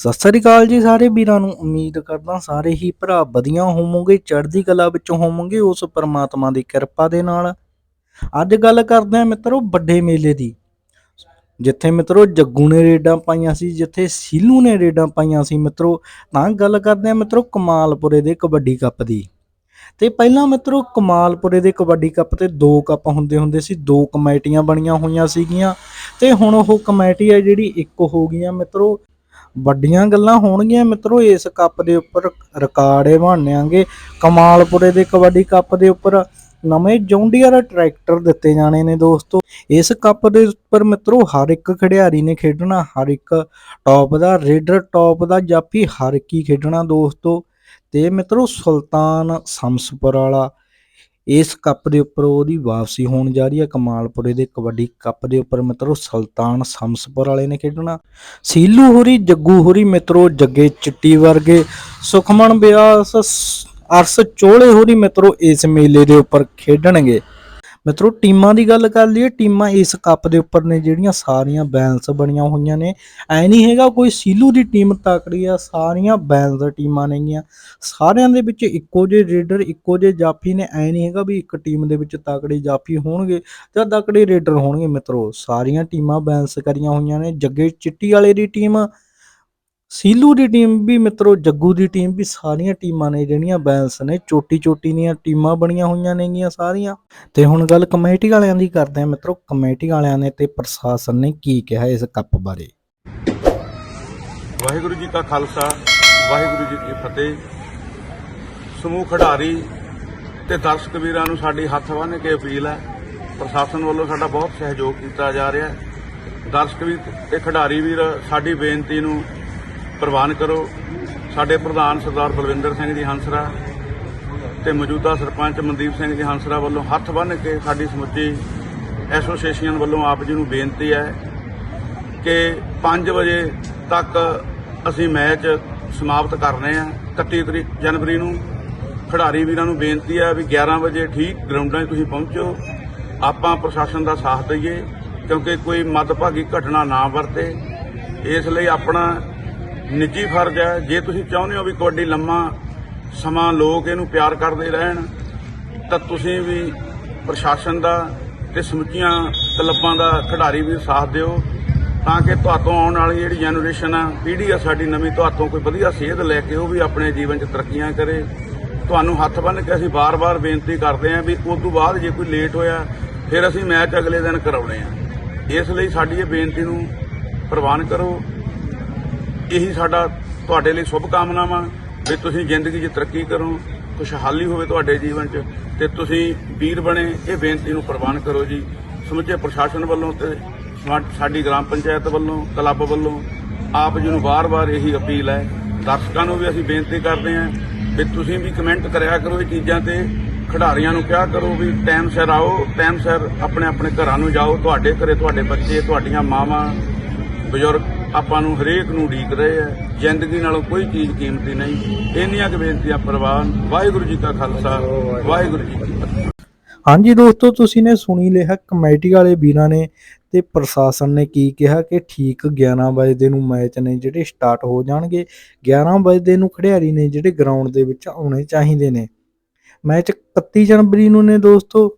ਸਤਿ ਸ੍ਰੀ ਅਕਾਲ ਜੀ ਸਾਰੇ ਵੀਰਾਂ ਨੂੰ। ਉਮੀਦ ਕਰਦਾ ਸਾਰੇ ਹੀ ਭਰਾ ਵਧੀਆ ਹੋਵੋਗੇ, ਚੜ੍ਹਦੀ ਕਲਾ ਵਿੱਚ ਹੋਵੋਗੇ ਉਸ ਪਰਮਾਤਮਾ ਦੀ ਕਿਰਪਾ ਦੇ ਨਾਲ। ਅੱਜ ਗੱਲ ਕਰਦੇ ਹਾਂ ਮਿੱਤਰੋ ਵੱਡੇ ਮੇਲੇ ਦੀ। ਜਿੱਥੇ ਮਿੱਤਰੋ ਜੱਗੂ ਨੇ ਰੇਡਾਂ ਪਾਈਆਂ ਸੀ, ਜਿੱਥੇ ਸੀਲੂ ਨੇ ਰੇਡਾਂ ਪਾਈਆਂ ਸੀ ਮਿੱਤਰੋ, ਤਾਂ ਗੱਲ ਕਰਦੇ ਹਾਂ ਮਿੱਤਰੋ ਕਮਾਲਪੁਰੇ ਦੇ ਕਬੱਡੀ ਕੱਪ ਦੀ। ਤੇ ਪਹਿਲਾਂ ਮਿੱਤਰੋ ਕਮਾਲਪੁਰੇ ਦੇ ਕਬੱਡੀ ਕੱਪ ਤੇ ਦੋ ਕੱਪ ਹੁੰਦੇ ਹੁੰਦੇ ਸੀ, ਦੋ ਕਮੇਟੀਆਂ ਬਣੀਆਂ ਹੋਈਆਂ ਸੀਗੀਆਂ। ਤੇ ਹੁਣ ਉਹ ਕਮੇਟੀ ਹੈ ਜਿਹੜੀ ਇੱਕ ਹੋ ਗਈਆਂ ਮਿੱਤਰੋ ਵੱਡੀਆਂ ਗੱਲਾਂ ਹੋਣਗੀਆਂ ਮਿੱਤਰੋ, ਇਸ ਕੱਪ ਦੇ ਉੱਪਰ ਰਿਕਾਰਡ ਇਹ ਬਣਨੇਾਂਗੇ ਕਮਾਲਪੁਰੇ ਦੇ ਕਬੱਡੀ ਕੱਪ ਦੇ ਉੱਪਰ ਨਵੇਂ ਜੌਂਡੀਅਰ ਟਰੈਕਟਰ ਦਿੱਤੇ ਜਾਣੇ ਨੇ ਦੋਸਤੋ। ਇਸ ਕੱਪ ਦੇ ਉੱਪਰ ਮਿੱਤਰੋ, ਹਰ ਇੱਕ ਖਿਡਾਰੀ ਨੇ ਖੇਡਣਾ, ਹਰ ਇੱਕ ਟੌਪ ਦਾ ਰੇਡਰ ਟੌਪ ਦਾ ਜਾਫੀ ਹਰ ਇੱਕ ਹੀ ਖੇਡਣਾ ਦੋਸਤੋ। ਤੇ ਮਿੱਤਰੋ, ਸੁਲਤਾਨ ਸਮਸਪੁਰ ਵਾਲਾ ਇਸ ਕੱਪ ਦੇ ਉੱਪਰ ਉਹਦੀ ਵਾਪਸੀ ਹੋਣ ਜਾ ਰਹੀ ਹੈ। ਕਮਾਲਪੁਰੇ ਦੇ ਕਬੱਡੀ ਕੱਪ ਦੇ ਉੱਪਰ ਮਿੱਤਰੋ ਸੁਲਤਾਨ ਸਮਸਪੁਰ ਵਾਲੇ ਨੇ ਖੇਡਣਾ। ਸੀਲੂ ਹੋਰੀ, ਜੱਗੂ ਹੋਰੀ ਮਿੱਤਰੋ, ਜੱਗੇ ਚਿੱਟੀ ਵਰਗੇ, ਸੁਖਮਨ ਬਿਆਸ, ਅਰਸ ਚੋਲੇ ਹੋਰੀ ਮਿੱਤਰੋ ਇਸ ਮੇਲੇ ਦੇ ਉੱਪਰ ਖੇਡਣਗੇ। ਮਿੱਤਰੋ, ਟੀਮਾਂ ਦੀ ਗੱਲ ਕਰ ਲਈਏ, ਟੀਮਾਂ ਇਸ ਕੱਪ ਦੇ ਉੱਪਰ ਨੇ ਜਿਹੜੀਆਂ ਸਾਰੀਆਂ ਬੈਲੈਂਸ ਬਣੀਆਂ ਹੋਈਆਂ ਨੇ। ਐ ਨਹੀਂ ਹੈਗਾ ਕੋਈ ਸੀਲੂ ਦੀ ਟੀਮ ਤਕੜੀ ਆ, ਸਾਰੀਆਂ ਬੈਲੈਂਸ ਟੀਮਾਂ ਨੇਗੀਆਂ ਸਾਰਿਆਂ ਦੇ ਵਿੱਚ ਇੱਕੋ ਜਿਹੇ ਰੇਡਰ, ਇੱਕੋ ਜਿਹੇ ਜਾਫੀ ਨੇ। ਐ ਨਹੀਂ ਹੈਗਾ ਵੀ ਇੱਕ ਟੀਮ ਦੇ ਵਿੱਚ ਤਕੜੇ ਜਾਫੀ ਹੋਣਗੇ ਜਾਂ ਤਕੜੇ ਰੇਡਰ ਹੋਣਗੇ। ਮਿੱਤਰੋ, ਸਾਰੀਆਂ ਟੀਮਾਂ ਬੈਲੈਂਸ ਕਰੀਆਂ ਹੋਈਆਂ ਨੇ। ਜੱਗੇ ਚਿੱਟੀ ਵਾਲੇ ਦੀ ਟੀਮ ਸੀਲੂ ਦੀ ਟੀਮ ਵੀ ਮਿੱਤਰੋ, ਜੱਗੂ ਦੀ ਟੀਮ ਵੀ ਸਾਰੀਆਂ ਟੀਮਾਂ ਨੇ, ਜਿਹੜੀਆਂ ਬੈਲੈਂਸ ਨੇ ਚੋਟੀ ਚੋਟੀ ਦੀਆਂ ਟੀਮਾਂ ਬਣੀਆਂ ਹੋਈਆਂ ਨੇਗੀਆਂ ਸਾਰੀਆਂ। ਤੇ ਹੁਣ ਗੱਲ ਕਮੇਟੀ ਵਾਲਿਆਂ ਦੀ ਕਰਦੇ ਆ ਮਿੱਤਰੋ, ਕਮੇਟੀ ਵਾਲਿਆਂ ਨੇ ਤੇ ਪ੍ਰਸ਼ਾਸਨ ਨੇ ਕੀ ਕਿਹਾ ਇਸ ਕੱਪ ਬਾਰੇ? ਵਾਹਿਗੁਰੂ ਜੀ ਕਾ ਖਾਲਸਾ, ਵਾਹਿਗੁਰੂ ਜੀ ਕੀ ਫਤਿਹ। ਸਮੂਹ ਖਿਡਾਰੀ ਤੇ ਦਰਸ਼ਕ ਵੀਰਾਂ ਨੂੰ ਸਾਡੀ ਹੱਥ ਬੰਨ੍ਹ ਕੇ ਅਪੀਲ ਹੈ, ਪ੍ਰਸ਼ਾਸਨ ਵੱਲੋਂ ਸਾਡਾ ਬਹੁਤ ਸਹਿਯੋਗ ਕੀਤਾ ਜਾ ਰਿਹਾ ਹੈ। ਦਰਸ਼ਕ ਵੀ ਤੇ ਖਿਡਾਰੀ ਵੀਰ, ਸਾਡੀ ਬੇਨਤੀ ਨੂੰ ਪ੍ਰਵਾਨ ਕਰੋ। ਸਾਡੇ ਪ੍ਰਧਾਨ ਸਰਦਾਰ ਬਲਵਿੰਦਰ ਸਿੰਘ ਜੀ ਹੰਸਰਾ ਤੇ ਮੌਜੂਦਾ ਸਰਪੰਚ ਮਨਦੀਪ ਸਿੰਘ ਜੀ ਹੰਸਰਾ ਵੱਲੋਂ ਹੱਥ ਬੰਨ੍ਹ ਕੇ ਸਾਡੀ ਸਮੁੱਚੀ ਐਸੋਸੀਏਸ਼ਨ ਵੱਲੋਂ ਆਪ ਜੀ ਨੂੰ ਬੇਨਤੀ ਹੈ ਕਿ 5 ਵਜੇ ਤੱਕ ਅਸੀਂ ਮੈਚ ਸਮਾਪਤ ਕਰਨੇ ਆ। 31 ਤਰੀਕ ਜਨਵਰੀ ਨੂੰ ਖਿਡਾਰੀ ਵੀਰਾਂ ਨੂੰ ਬੇਨਤੀ ਹੈ ਵੀ 11 ਵਜੇ ਠੀਕ ਗਰਾਊਂਡਾਂ 'ਚ ਤੁਸੀਂ ਪਹੁੰਚੋ। ਆਪਾਂ ਪ੍ਰਸ਼ਾਸਨ ਦਾ ਸਾਥ ਦਈਏ ਕਿਉਂਕਿ ਕੋਈ ਮੱਦਭਾਗੀ ਘਟਨਾ ਨਾ ਵਰਤੇ। ਇਸ ਲਈ ਆਪਣਾ ਨਿੱਜੀ ਫਰਜ਼ ਹੈ। ਜੇ ਤੁਸੀਂ ਚਾਹੁੰਦੇ ਹੋ ਵੀ ਤੁਹਾਡੀ ਲੰਮਾ ਸਮਾਂ ਲੋਕ ਇਹਨੂੰ ਪਿਆਰ ਕਰਦੇ ਰਹਿਣ, ਤਾਂ ਤੁਸੀਂ ਵੀ ਪ੍ਰਸ਼ਾਸਨ ਦਾ ਤੇ ਸਮੁੱਚੀਆਂ ਕਲੱਬਾਂ ਦਾ ਖਿਡਾਰੀ ਵੀ ਸਾਥ ਦਿਓ, ਤਾਂ ਕਿ ਤੁਹਾਤੋਂ ਆਉਣ ਵਾਲੀ ਜਿਹੜੀ ਜਨਰੇਸ਼ਨ ਆ, ਪੀੜ੍ਹੀ ਆ ਸਾਡੀ ਨਵੀਂ, ਤੁਹਾਤੋਂ ਕੋਈ ਵਧੀਆ ਸੇਧ ਲੈ ਕੇ ਉਹ ਵੀ ਆਪਣੇ ਜੀਵਨ 'ਚ ਤਰੱਕੀਆਂ ਕਰੇ। ਤੁਹਾਨੂੰ ਹੱਥ ਬੰਨ੍ਹ ਕੇ ਅਸੀਂ ਬਾਰ-ਬਾਰ ਬੇਨਤੀ ਕਰਦੇ ਹਾਂ ਵੀ ਉਸ ਤੋਂ ਬਾਅਦ ਜੇ ਕੋਈ ਲੇਟ ਹੋਇਆ, ਫਿਰ ਅਸੀਂ ਮੈਚ ਅਗਲੇ ਦਿਨ ਕਰਾਉਣੇ ਆ। ਇਸ ਲਈ ਸਾਡੀ ਇਹ ਬੇਨਤੀ ਨੂੰ ਪ੍ਰਵਾਨ ਕਰੋ। ਇਹੀ ਸਾਡਾ ਤੁਹਾਡੇ ਲਈ ਸ਼ੁਭ ਕਾਮਨਾਵਾਂ ਵੀ ਤੁਸੀਂ ਜ਼ਿੰਦਗੀ 'ਚ ਤਰੱਕੀ ਕਰੋ, ਖੁਸ਼ਹਾਲੀ ਹੋਵੇ ਤੁਹਾਡੇ ਜੀਵਨ 'ਚ ਤੇ ਤੁਸੀਂ ਵੀਰ ਬਣੇ, ਇਹ ਬੇਨਤੀ ਨੂੰ ਪ੍ਰਵਾਨ ਕਰੋ ਜੀ। ਸਮੁੱਚੇ ਪ੍ਰਸ਼ਾਸਨ ਵੱਲੋਂ ਤੇ ਸਾ- ਸਾਡੀ ਗ੍ਰਾਮ ਪੰਚਾਇਤ ਵੱਲੋਂ, ਕਲੱਬ ਵੱਲੋਂ ਆਪ ਜੀ ਨੂੰ ਵਾਰ-ਵਾਰ ਇਹੀ ਅਪੀਲ ਹੈ। ਦਰਸ਼ਕਾਂ ਨੂੰ ਵੀ ਅਸੀਂ ਬੇਨਤੀ ਕਰਦੇ ਹਾਂ ਵੀ ਤੁਸੀਂ ਵੀ ਕਮੈਂਟ ਕਰਿਆ ਕਰੋ ਇਹ ਚੀਜ਼ਾਂ ਤੇ, ਖਿਡਾਰੀਆਂ ਨੂੰ ਕਿਹਾ ਕਰੋ ਵੀ ਟਾਈਮ ਸਿਰ ਆਓ, ਟਾਈਮ ਸਿਰ ਆਪਣੇ ਆਪਣੇ ਘਰਾਂ ਨੂੰ ਜਾਓ, ਤੁਹਾਡੇ ਘਰੇ ਤੁਹਾਡੇ ਬੱਚੇ, ਤੁਹਾਡੀਆਂ ਮਾਵਾਂ, ਬਜ਼ੁਰਗ ਆਪਾਂ ਨੂੰ ਹਰੇਕ ਨੂੰ ਉਡੀਕ ਰਹੇ ਆ ਜ਼ਿੰਦਗੀ ਨਾਲੋਂ ਕੋਈ ਚੀਜ਼ ਕੀਮਤੀ ਨਹੀਂ। ਇੰਨੀਆਂ ਕੁ ਬੇਨਤੀਆਂ ਪ੍ਰਵਾਨ, ਵਾਹਿਗੁਰੂ ਜੀ ਕਾ ਖਾਲਸਾ, ਵਾਹਿਗੁਰੂ ਜੀ ਕੀ ਫਤਿਹ। ਹਾਂਜੀ ਦੋਸਤੋ, ਤੁਸੀਂ ਨੇ ਸੁਣੀ ਲਿਆ ਕਮੇਟੀ ਵਾਲੇ ਵੀਰਾਂ ਨੇ ਤੇ ਪ੍ਰਸ਼ਾਸਨ ਨੇ ਕੀ ਕਿਹਾ ਕਿ ਠੀਕ 11 ਵਜੇ ਦੇ ਨੂੰ ਮੈਚ ਨੇ ਜਿਹੜੇ ਸਟਾਰਟ ਹੋ ਜਾਣਗੇ। 11 ਵਜੇ ਦੇ ਨੂੰ ਖਿਡਾਰੀ ਨੇ ਜਿਹੜੇ ਗਰਾਊਂਡ ਦੇ ਵਿੱਚ ਆਉਣੇ ਚਾਹੀਦੇ ਨੇ। ਮੈਚ 31 ਜਨਵਰੀ ਨੂੰ ਨੇ ਦੋਸਤੋ।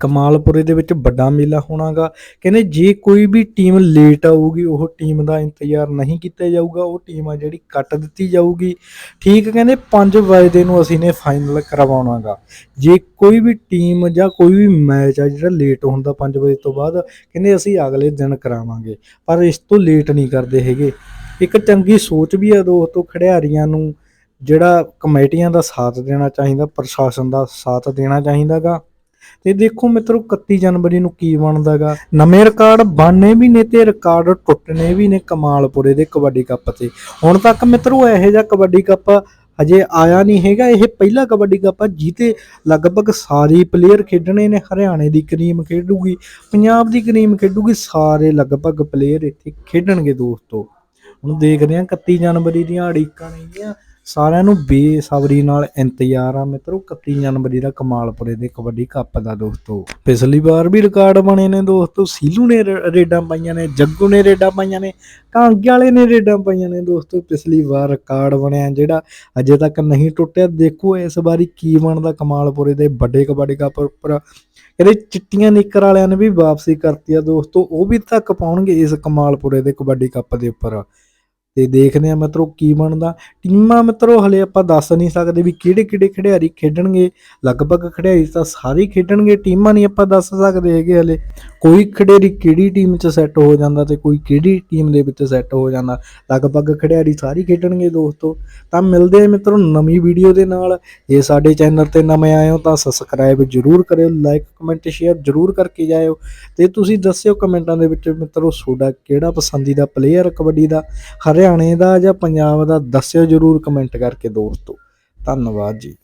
ਕਮਾਲਪੁਰੇ ਦੇ ਵਿੱਚ ਵੱਡਾ ਮੇਲਾ ਹੋਣਾਗਾ। ਕਹਿੰਦੇ ਜੇ ਕੋਈ ਵੀ ਟੀਮ ਲੇਟ ਆਊਗੀ, ਉਹ ਟੀਮ ਦਾ ਇੰਤਜ਼ਾਰ ਨਹੀਂ ਕੀਤਾ ਜਾਊਗਾ, ਉਹ ਟੀਮ ਆ ਜਿਹੜੀ ਕੱਟ ਦਿੱਤੀ ਜਾਊਗੀ। ਠੀਕ ਕਹਿੰਦੇ 5 ਵਜੇ ਦੇ ਨੂੰ ਅਸੀਂ ਨੇ ਫਾਈਨਲ ਕਰਵਾਉਣਾਗਾ। ਜੇ ਕੋਈ ਵੀ ਟੀਮ ਜਾਂ ਕੋਈ ਵੀ ਮੈਚ ਆ ਜਿਹੜਾ ਲੇਟ ਹੁੰਦਾ 5 ਵਜੇ ਤੋਂ ਬਾਅਦ, ਕਹਿੰਦੇ ਅਸੀਂ ਅਗਲੇ ਦਿਨ ਕਰਾਵਾਂਗੇ। ਪਰ ਇਸ ਤੋਂ ਲੇਟ ਨਹੀਂ ਕਰਦੇ ਹੈਗੇ। ਇੱਕ ਚੰਗੀ ਸੋਚ ਵੀ ਆ ਦੋਸਤੋ ਖਿਡਾਰੀਆਂ ਨੂੰ, ਜਿਹੜਾ ਕਮੇਟੀਆਂ ਦਾ ਸਾਥ ਦੇਣਾ ਚਾਹੀਦਾ, ਪ੍ਰਸ਼ਾਸਨ ਦਾ ਸਾਥ ਦੇਣਾ ਚਾਹੀਦਾਗਾ। ਤੇ ਦੇਖੋ ਮਿੱਤਰੋ 31 ਜਨਵਰੀ ਨੂੰ ਕੀ ਬਣਦਾਗਾ? ਨਵੇਂ ਰਿਕਾਰਡ ਬਣਨੇ ਵੀ ਨੇ ਤੇ ਰਿਕਾਰਡ ਟੁੱਟਣੇ ਵੀ ਨੇ ਕਮਾਲਪੁਰੇ ਦੇ ਕਬੱਡੀ ਕੱਪ ਤੇ। ਹੁਣ ਤੱਕ ਮਿੱਤਰੋ, ਇਹੋ ਜਿਹਾ ਕਬੱਡੀ ਕੱਪ ਹਜੇ ਆਇਆ ਨਹੀਂ ਹੈਗਾ। ਇਹ ਪਹਿਲਾ ਕਬੱਡੀ ਕੱਪ ਆ ਜਿੱਤੇ ਲਗਭਗ ਸਾਰੇ ਪਲੇਅਰ ਖੇਡਣੇ ਨੇ। ਹਰਿਆਣੇ ਦੀ ਕਰੀਮ ਖੇਡੂਗੀ, ਪੰਜਾਬ ਦੀ ਕਰੀਮ ਖੇਡੂਗੀ, ਸਾਰੇ ਲਗਭਗ ਪਲੇਅਰ ਇੱਥੇ ਖੇਡਣਗੇ ਦੋਸਤੋ। ਹੁਣ ਦੇਖਦੇ ਹਾਂ 31 ਜਨਵਰੀ ਦੀਆਂ ਅੜੀਕਾਂ ਨੇਗੀਆਂ। ਸਾਰਿਆਂ ਨੂੰ ਬੇਸਬਰੀ ਨਾਲ ਇੰਤਜ਼ਾਰ ਆ ਮਿੱਤਰੋ 31 ਜਨਵਰੀ ਦਾ ਕਮਾਲਪੁਰੇ ਦੇ ਕਬੱਡੀ ਕੱਪ ਦਾ ਦੋਸਤੋ। ਪਿਛਲੀ ਵਾਰ ਵੀ ਰਿਕਾਰਡ ਬਣੇ ਨੇ ਦੋਸਤੋ, ਸੀਲੂ ਨੇ ਰੇਡਾਂ ਪਾਈਆਂ ਨੇ, ਜੱਗੂ ਨੇ ਰੇਡਾਂ ਪਾਈਆਂ ਨੇ ਕਾਂਗੇ ਵਾਲੇ ਨੇ ਰੇਡਾਂ ਪਾਈਆਂ ਨੇ ਦੋਸਤੋ। ਪਿਛਲੀ ਵਾਰ ਰਿਕਾਰਡ ਬਣਿਆ ਜਿਹੜਾ ਅਜੇ ਤੱਕ ਨਹੀਂ ਟੁੱਟਿਆ। ਦੇਖੋ ਇਸ ਵਾਰੀ ਕੀ ਬਣਦਾ ਕਮਾਲਪੁਰੇ ਦੇ ਵੱਡੇ ਕਬੱਡੀ ਕੱਪ ਉੱਪਰ। ਇਹਦੇ ਚਿੱਟੀਆਂ ਨਿੱਕਰ ਵਾਲਿਆਂ ਨੇ ਵੀ ਵਾਪਸੀ ਕਰਤੀ ਆ ਦੋਸਤੋ। ਉਹ ਵੀ ਤੱਕ ਪਾਉਣਗੇ ਇਸ ਕਮਾਲਪੁਰੇ ਦੇ ਕਬੱਡੀ ਕੱਪ ਦੇ ਉੱਪਰ। ਤੇ ਦੇਖਦੇ ਆ ਮਿੱਤਰੋ ਕੀ ਬਣਦਾ। ਟੀਮਾਂ ਮਿੱਤਰੋ ਹਲੇ ਆਪਾਂ ਦੱਸ ਨਹੀਂ ਸਕਦੇ ਵੀ ਕਿਹੜੇ ਕਿਹੜੇ ਖਿਡਾਰੀ ਖੇਡਣਗੇ। ਲਗਭਗ ਖਿਡਾਰੀ ਤਾਂ ਸਾਰੇ ਖੇਡਣਗੇ, ਟੀਮਾਂ ਨਹੀਂ ਆਪਾਂ ਦੱਸ ਸਕਦੇ ਹੈਗੇ ਹਲੇ। ਕੋਈ ਖਿਡਾਰੀ ਕਿਹੜੀ ਟੀਮ 'ਚ ਸੈੱਟ ਹੋ ਜਾਂਦਾ ਤੇ ਕੋਈ ਕਿਹੜੀ ਟੀਮ ਦੇ ਵਿੱਚ ਸੈੱਟ ਹੋ ਜਾਂਦਾ। ਲਗਭਗ ਖਿਡਾਰੀ ਸਾਰੇ ਖੇਡਣਗੇ ਦੋਸਤੋ। ਤਾਂ ਮਿਲਦੇ ਆ ਮਿੱਤਰੋ ਨਵੀਂ ਵੀਡੀਓ ਦੇ ਨਾਲ। ਜੇ ਸਾਡੇ ਚੈਨਲ ਤੇ ਨਵੇਂ ਆਏ ਹੋ ਤਾਂ ਸਬਸਕ੍ਰਾਈਬ ਜਰੂਰ ਕਰਿਓ ਲਾਈਕ ਕਮੈਂਟ ਸ਼ੇਅਰ ਜਰੂਰ ਕਰਕੇ ਜਾਇਓ। ਤੇ ਤੁਸੀਂ ਦੱਸਿਓ ਕਮੈਂਟਾਂ ਦੇ ਵਿੱਚ ਮਿੱਤਰੋ ਤੁਹਾਡਾ ਕਿਹੜਾ ਪਸੰਦੀਦਾ ਪਲੇਅਰ ਕਬੱਡੀ ਦਾ। ਹਰਿਆਣੇ ਦਾ ਜਾਂ ਪੰਜਾਬ ਦਾ ਦੱਸਿਓ ਜਰੂਰ ਕਮੈਂਟ ਕਰਕੇ ਦੋਸਤੋ। ਧੰਨਵਾਦ ਜੀ।